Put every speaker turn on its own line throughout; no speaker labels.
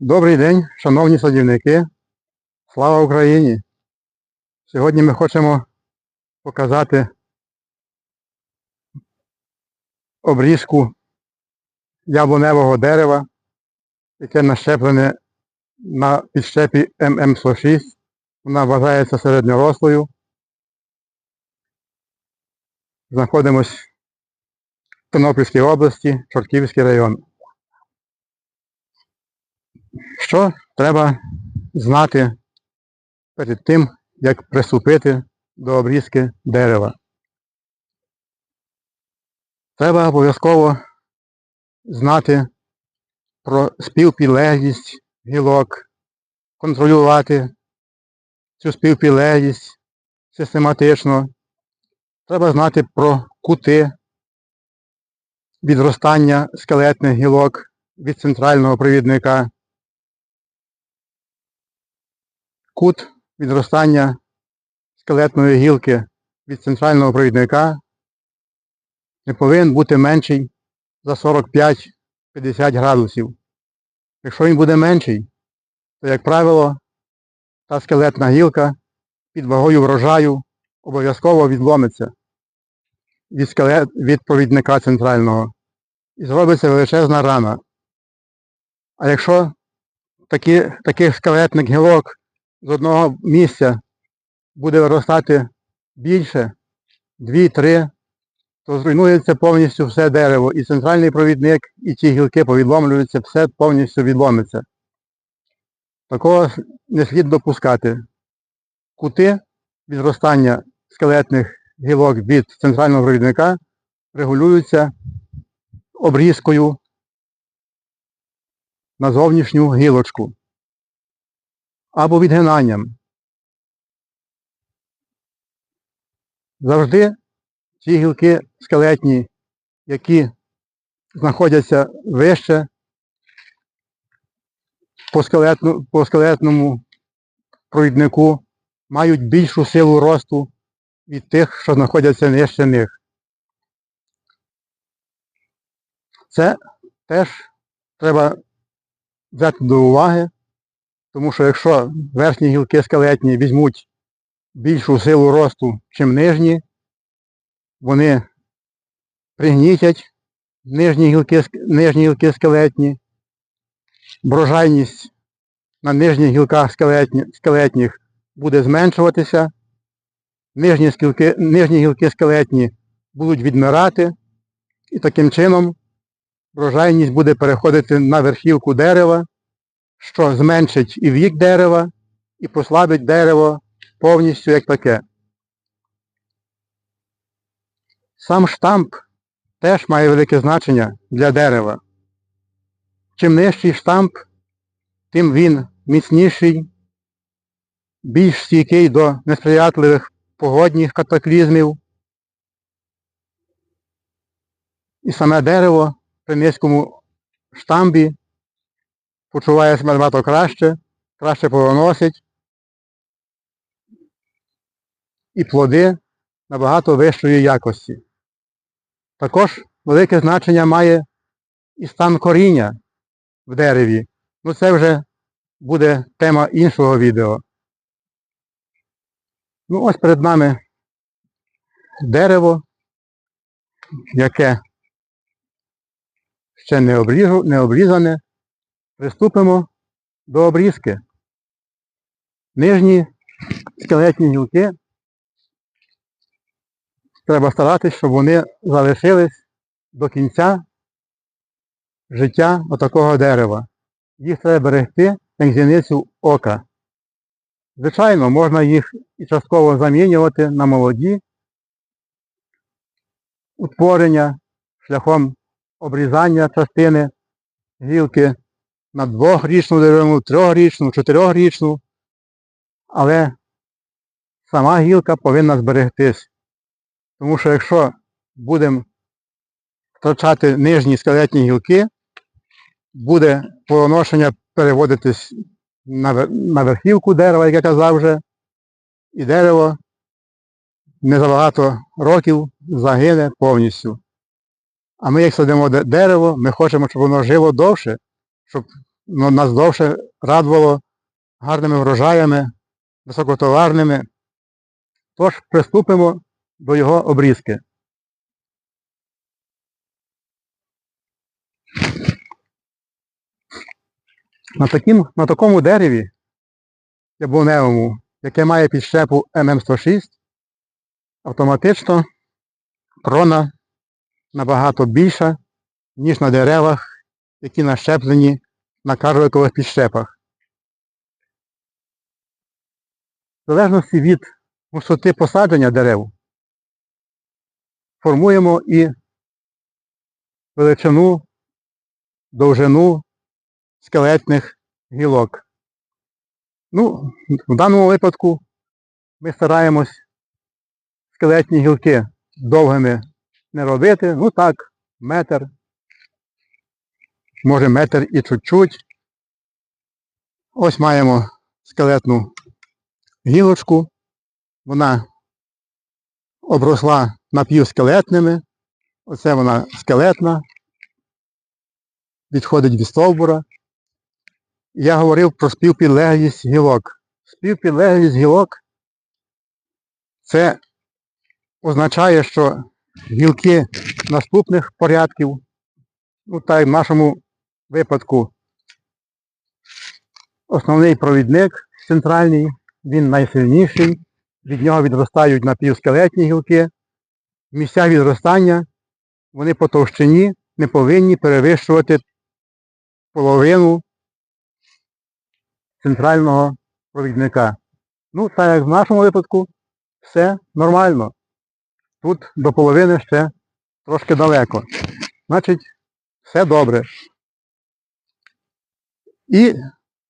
Добрий день, шановні садівники. Слава Україні! Сьогодні ми хочемо показати обрізку яблуневого дерева, яке нащеплене на підщепі ММ106. Вона вважається середньорослою. Знаходимось в Тернопільській області, Чортківський район. Що треба знати перед тим, як приступити до обрізки дерева? Треба обов'язково знати про співпілеглість гілок, контролювати цю співпілеглість систематично. Треба знати про кути відростання скелетних гілок від центрального провідника. Кут відростання скелетної гілки від центрального провідника не повинен бути менший за 45-50 градусів. Якщо він буде менший, то, як правило, та скелетна гілка під вагою врожаю обов'язково відломиться від, скелет, від провідника центрального і зробиться величезна рана. А якщо такі, таких скелетних гілок з одного місця буде виростати більше, 2-3, то зруйнується повністю все дерево. І центральний провідник, і ці гілки повідломлюються, все повністю відломиться. Такого не слід допускати. Кути відростання скелетних гілок від центрального провідника регулюються обрізкою на зовнішню гілочку або відгинанням. Завжди ці гілки скелетні, які знаходяться вище по, скелетну, по скелетному провіднику, мають більшу силу росту від тих, що знаходяться нижче них. Це теж треба взяти до уваги, тому що якщо верхні гілки скелетні візьмуть більшу силу росту, чим нижні, вони пригнітять нижні гілки, нижні гілки скелетні, врожайність на нижніх гілках скелетні, скелетніх буде зменшуватися, нижні, скілки, нижні гілки скелетні будуть відмирати, і таким чином врожайність буде переходити на верхівку дерева, що зменшить і вік дерева, і послабить дерево повністю як таке. Сам штамп теж має велике значення для дерева. Чим нижчий штамп, тим він міцніший, більш стійкий до несприятливих погодних катаклізмів. І саме дерево при низькому штамбі почуває себе набагато краще, краще повоносить і плоди набагато вищої якості. Також велике значення має і стан коріння в дереві. Ну це вже буде тема іншого відео. Ну ось перед нами дерево, яке ще не обрізане. Приступимо до обрізки. Нижні скелетні гілки треба старатися, щоб вони залишились до кінця життя отакого дерева. Їх треба берегти як зіницю ока. Звичайно, можна їх і частково замінювати на молоді утворення шляхом обрізання частини гілки на двохрічну деревину, трьохрічну, чотирьохрічну, але сама гілка повинна зберегтись. Тому що якщо будемо втрачати нижні скелетні гілки, буде поношення переводитись на верхівку дерева, як я казав вже, і дерево не за багато років загине повністю. А ми, як садимо дерево, ми хочемо, щоб воно жило довше, щоб ну, нас довше радувало гарними врожаями, високотоварними. Тож приступимо до його обрізки. На, таким, на такому дереві яблуневому, яке має підщепу ММ106, автоматично крона набагато більша, ніж на деревах, які нащеплені на карликових підщепах. В залежності від густоти посадження дерев формуємо і величину, довжину скелетних гілок. Ну, в даному випадку ми стараємось скелетні гілки довгими не робити. Ну так, метр, може метр і чуть-чуть. Ось маємо скелетну гілочку. Вона обросла напівскелетними. Оце вона скелетна, відходить від стовбура. Я говорив про співпідлеглість гілок. Співпідлеглість гілок це означає, що гілки наступних порядків, ну так як в нашому випадку основний провідник центральний, він найсильніший, від нього відростають напівскелетні гілки. Місця відростання вони по товщині не повинні перевищувати половину центрального провідника. Ну, так як в нашому випадку все нормально. Тут до половини ще трошки далеко. Значить, все добре. І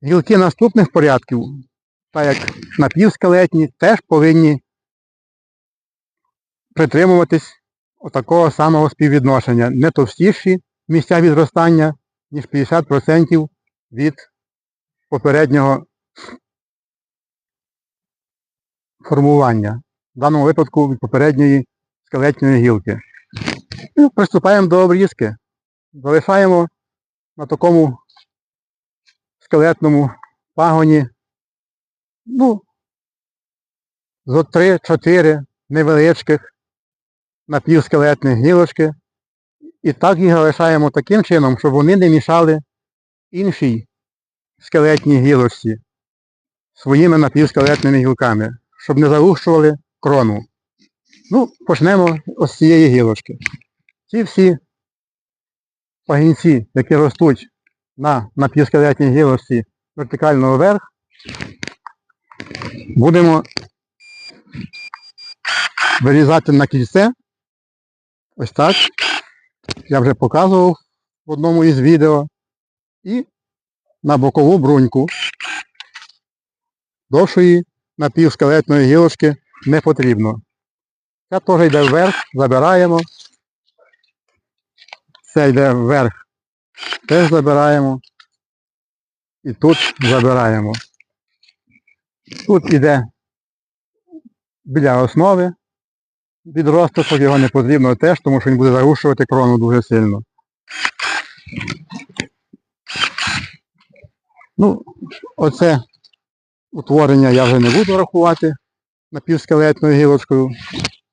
гілки наступних порядків, так як напівскелетні, теж повинні притримуватись отакого самого співвідношення. Не товстіші місця відростання, ніж 50% від попереднього формування. В даному випадку від попередньої скелетної гілки. І приступаємо до обрізки. Залишаємо на такому скелетному пагоні ну, зо 3-4 невеличких напівскелетних гілочки. І так їх залишаємо таким чином, щоб вони не мішали іншій скелетній гілочці своїми напівскелетними гілками, щоб не загущували крону. Ну, почнемо ось з цієї гілочки. Ці всі пагінці, які ростуть на напівскелетній гілочці вертикально вверх, будемо вирізати на кільце. Ось так. Я вже показував в одному із відео. І на бокову бруньку довшої напівскелетної гілочки не потрібно. Це теж йде вверх, забираємо. Це йде вверх, теж забираємо. І тут забираємо. Тут йде біля основи відросток, його не потрібно теж, тому що він буде загушувати крону дуже сильно. Ну, оце утворення я вже не буду рахувати напівскелетною гілочкою.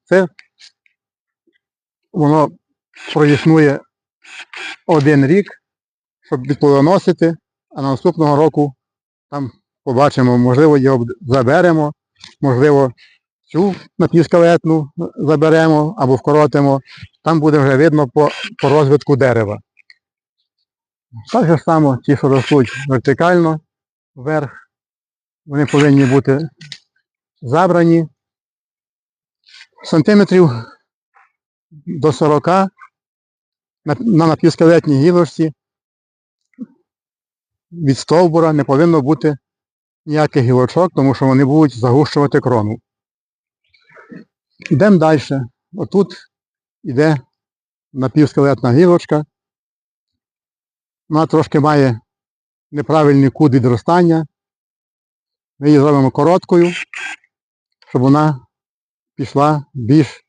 Це воно проіснує один рік, щоб відплодоносити, а наступного року там побачимо, можливо, його заберемо, можливо, цю напівскелетну заберемо або вкоротимо. Там буде вже видно по, по розвитку дерева. Так же само ті, що ростуть вертикально вверх, вони повинні бути забрані сантиметрів до 40 на, на напівскелетній гілочці від стовбура не повинно бути ніяких гілочок, тому що вони будуть загущувати крону. Йдемо далі. Отут йде напівскелетна гілочка. Вона трошки має неправильний кут відростання. Ми її зробимо короткою, щоб вона пішла більш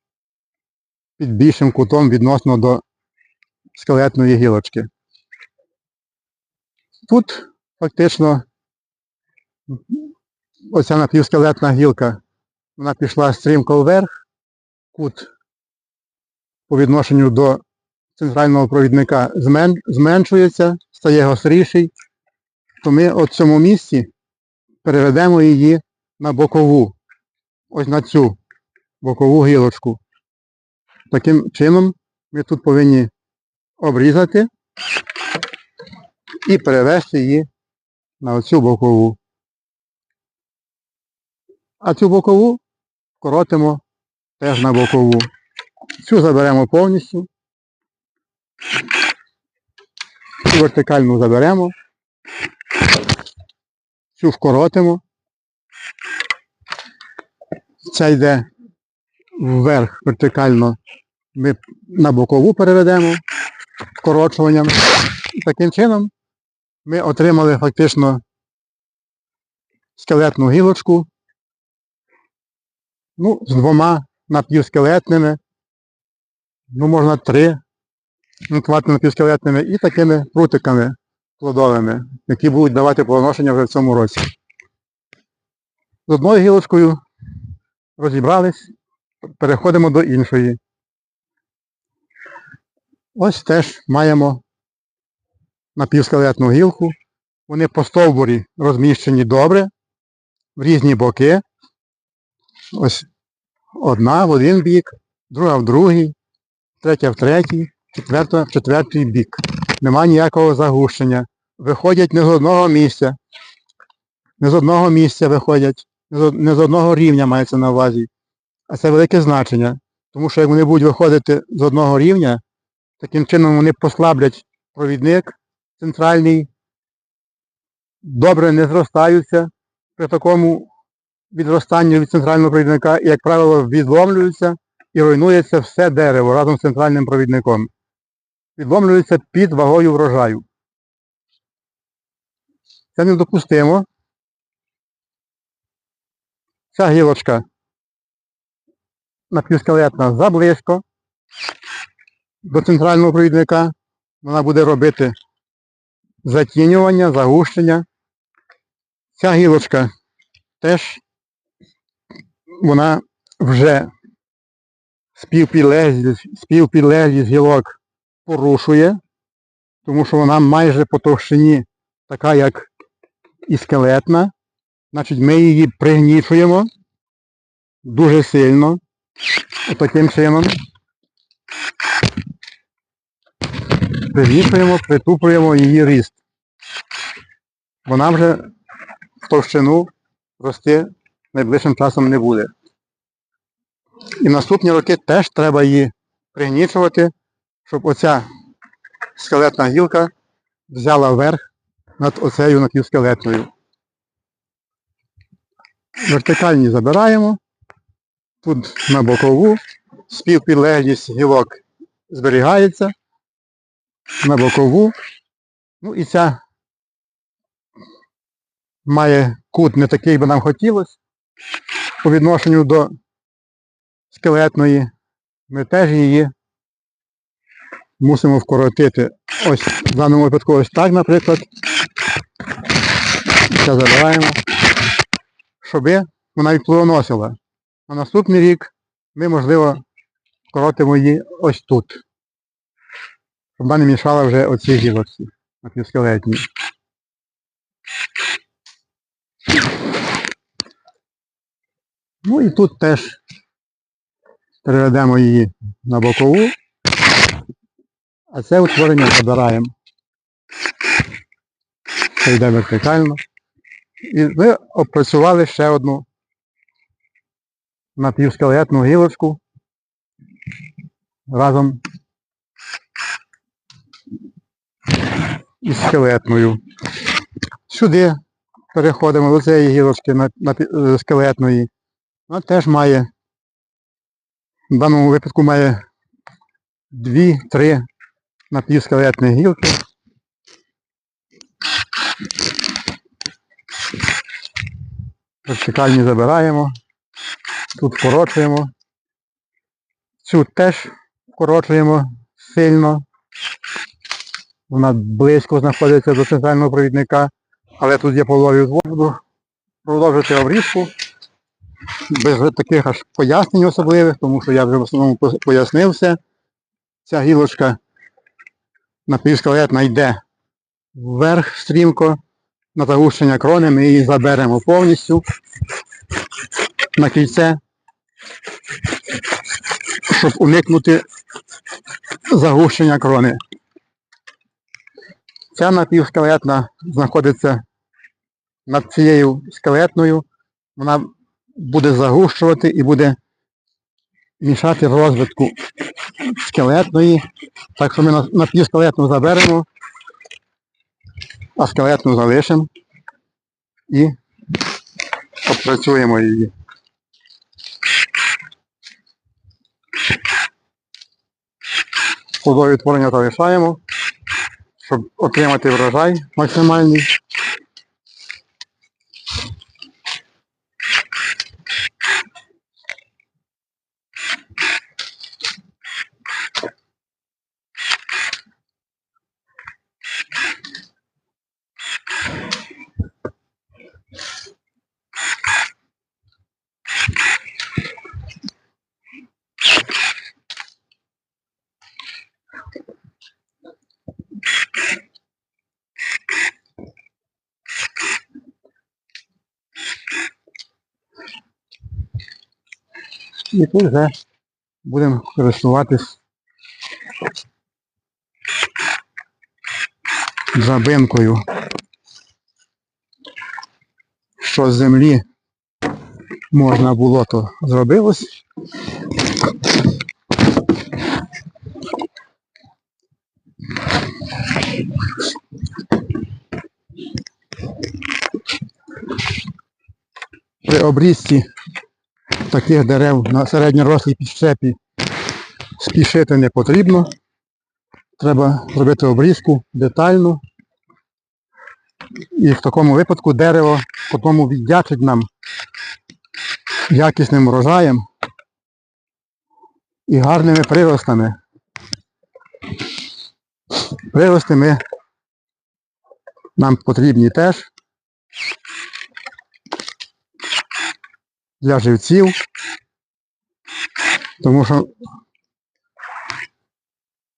під більшим кутом відносно до скелетної гілочки. Тут фактично оця напівскелетна гілка, вона пішла стрімко вверх, кут по відношенню до центрального провідника зменшується, стає гостріший, то ми от в цьому місці переведемо її на бокову, ось на цю бокову гілочку. Таким чином ми тут повинні обрізати і перевести її на оцю бокову. А цю бокову коротимо теж на бокову. Цю заберемо повністю. Цю вертикальну заберемо. Цю вкоротимо. Ця йде вверх вертикально. Ми на бокову переведемо вкорочуванням. І таким чином ми отримали фактично скелетну гілочку. Ну, з двома напівскелетними, ну можна три напівскелетними і такими прутиками плодовими, які будуть давати плодоношення вже в цьому році. З одною гілочкою розібрались, переходимо до іншої. Ось теж маємо напівскелетну гілку. Вони по стовбурі розміщені добре, в різні боки. Ось одна в один бік, друга в другий, третя в третій, четверта в четвертий бік. Нема ніякого загущення. Виходять не з одного місця. Не з одного місця виходять, не з одного рівня мається на увазі. А це велике значення. Тому що як вони будуть виходити з одного рівня, таким чином вони послаблять провідник центральний, добре не зростаються при такому відростанню від центрального провідника, і, як правило, відломлюються і руйнується все дерево разом з центральним провідником. Відломлюється під вагою врожаю. Це недопустимо. Ця гілочка напівскелетна заблизько до центрального провідника. Вона буде робити затінювання, загущення. Ця гілочка теж вона вже співпілеглість гілок порушує, тому що вона майже по товщині така, як і скелетна. Значить, ми її пригнічуємо дуже сильно. Отаким чином. Пригнічуємо, притуплюємо її ріст. Вона вже в товщину рости найближчим часом не буде. І в наступні роки теж треба її пригнічувати, щоб оця скелетна гілка взяла верх над оцею напівскелетною. Вертикальні забираємо. Тут на бокову співпілеглість гілок зберігається. На бокову. Ну і ця має кут не такий би нам хотілося. По відношенню до скелетної. Ми теж її мусимо вкоротити. Ось в даному випадку ось так, наприклад. Це забираємо, щоб вона відплодоносила. На наступний рік ми, можливо, вкоротимо її ось тут. Щоб вона не мішала вже оцій гілочці напівскелетній. Ну і тут теж переведемо її на бокову, а це утворення забираємо. Це йде вертикально. І ми опрацювали ще одну напівскелетну гілочку разом із скелетною. Сюди переходимо до цієї гілочки на, на, скелетної. Вона теж має, в даному випадку має дві-три напівскелетні гілки. Вертикальні забираємо, тут вкорочуємо. Цю теж вкорочуємо сильно. Вона близько знаходиться до центрального провідника, але тут є полові воду. Продовжити обрізку. Без таких аж пояснень особливих, тому що я вже в основному по- пояснив все. Ця гілочка напівскелетна йде вверх стрімко, на загущення крони ми її заберемо повністю на кільце, щоб уникнути загущення крони. Ця напівскелетна знаходиться над цією скелетною, вона буде загущувати і буде мішати в розвитку скелетної. Так що ми на- напівскелетну заберемо, а скелетну залишимо і опрацюємо її. Плодові творення залишаємо, щоб отримати врожай максимальний. І тут вже будемо користуватись жабинкою. Що з землі можна було, то зробилось. При обрізці таких дерев на середньорослій підщепі спішити не потрібно. Треба робити обрізку детально. І в такому випадку дерево потім віддячить нам якісним врожаєм і гарними приростами. Прирости ми нам потрібні теж для живців, тому що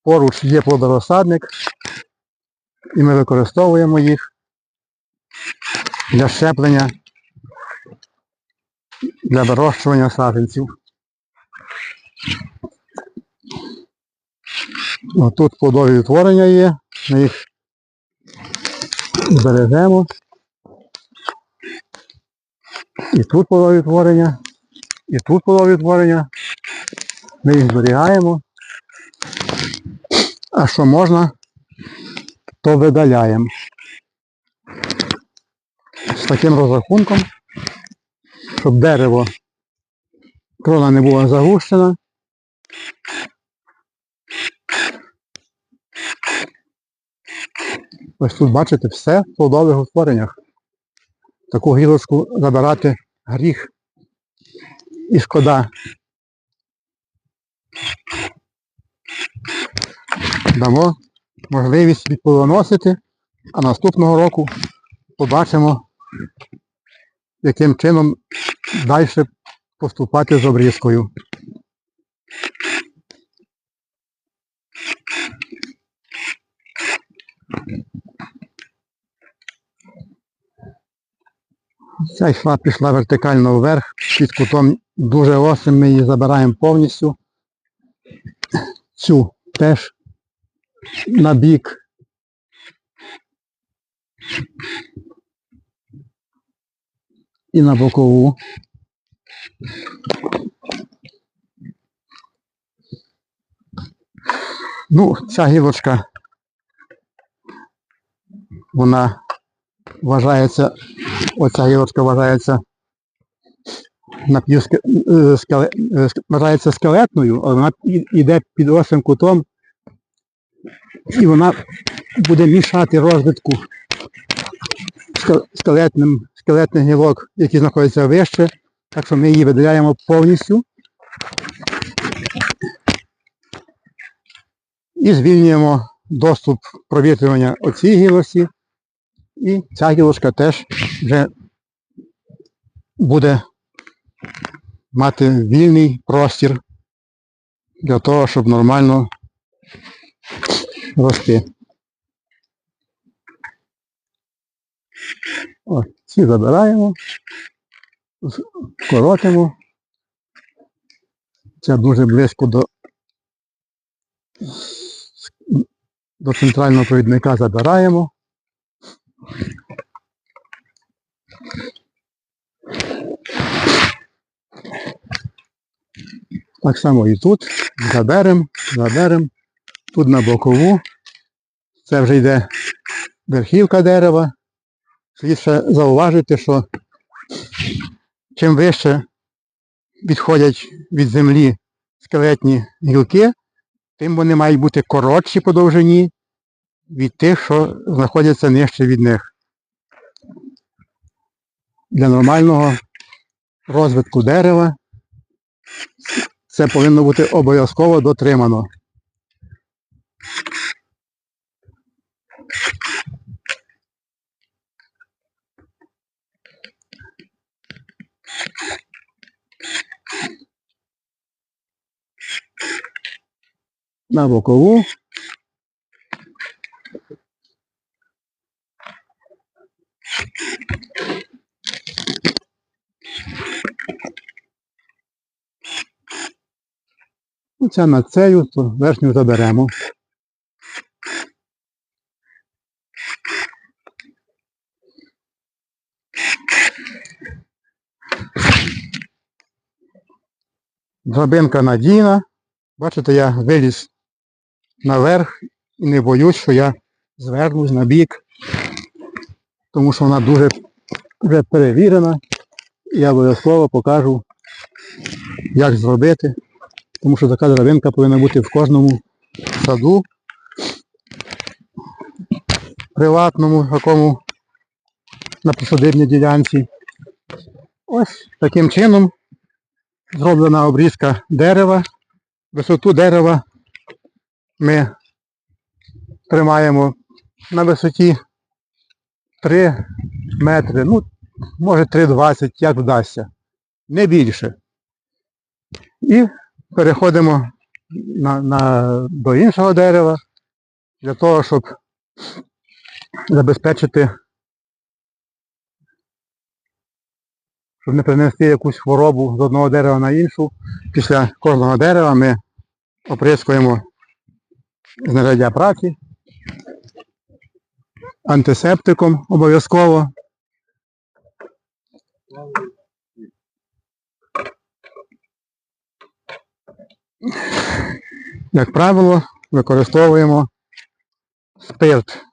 поруч є плодорозсадник, і ми використовуємо їх для щеплення, для вирощування саджанців. Тут плодові утворення є, ми їх збережемо. І тут полові і тут полові. Ми їх зберігаємо. А що можна, то видаляємо. З таким розрахунком, щоб дерево крона не була загущена. Ось тут бачите все в плодових утвореннях таку гілочку забирати гріх і шкода. Дамо можливість відплодоносити, а наступного року побачимо, яким чином далі поступати з обрізкою. Ця йшла пішла вертикально вверх, під кутом дуже острим, ми її забираємо повністю. Цю теж на бік. І на бокову. Ну, ця гілочка, вона вважається Оця гілочка вважається напівске- е, скеле- е, вважається скелетною, але вона йде під острим кутом і вона буде мішати розвитку скелетним, скелетних гілок, які знаходяться вище. Так що ми її видаляємо повністю і звільнюємо доступ провітрювання оцій гілості. І ця гілочка теж вже буде мати вільний простір для того, щоб нормально рости. О, ці забираємо, коротимо. Це дуже близько до, до центрального провідника забираємо. Так само і тут. Заберемо, заберемо. Тут на бокову. Це вже йде верхівка дерева. Слід ще зауважити, що чим вище відходять від землі скелетні гілки, тим вони мають бути коротші по довжині від тих, що знаходяться нижче від них. Для нормального розвитку дерева це повинно бути обов'язково дотримано. На бокову. Ну, Ця над цею, то верхню заберемо. Драбинка надійна. Бачите, я виліз наверх і не боюсь, що я звернусь на бік, тому що вона дуже вже перевірена. Я обов'язково покажу, як зробити, тому що така драбинка повинна бути в кожному саду, приватному, якому на присадибній ділянці. Ось таким чином зроблена обрізка дерева. Висоту дерева ми тримаємо на висоті 3 метри, ну, може 3,20, як вдасться, не більше. І переходимо на, на, до іншого дерева для того, щоб забезпечити, щоб не принести якусь хворобу з одного дерева на іншу. Після кожного дерева ми оприскуємо знаряддя праці, антисептиком обов'язково. Як правило, використовуємо спирт.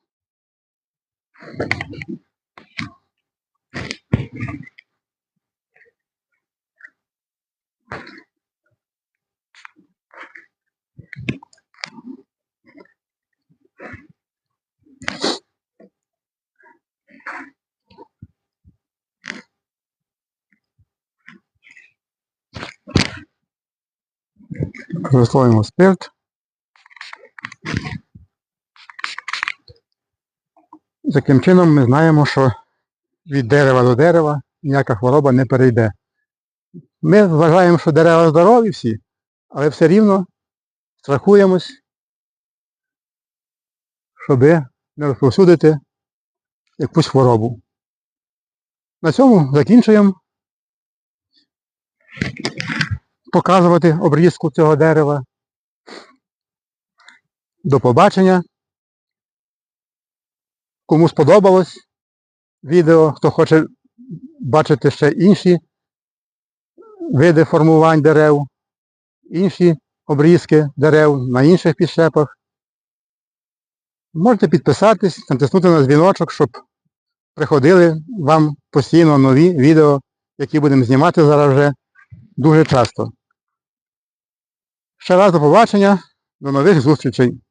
Використовуємо спирт. Таким чином ми знаємо, що від дерева до дерева ніяка хвороба не перейде. Ми вважаємо, що дерева здорові всі, але все рівно страхуємось, щоб не розповсюдити якусь хворобу. На цьому закінчуємо показувати обрізку цього дерева. До побачення. Кому сподобалось відео, хто хоче бачити ще інші види формувань дерев, інші обрізки дерев на інших підщепах, можете підписатись, натиснути на дзвіночок, щоб приходили вам постійно нові відео, які будемо знімати зараз вже дуже часто. Ще раз до побачення, до нових зустрічей.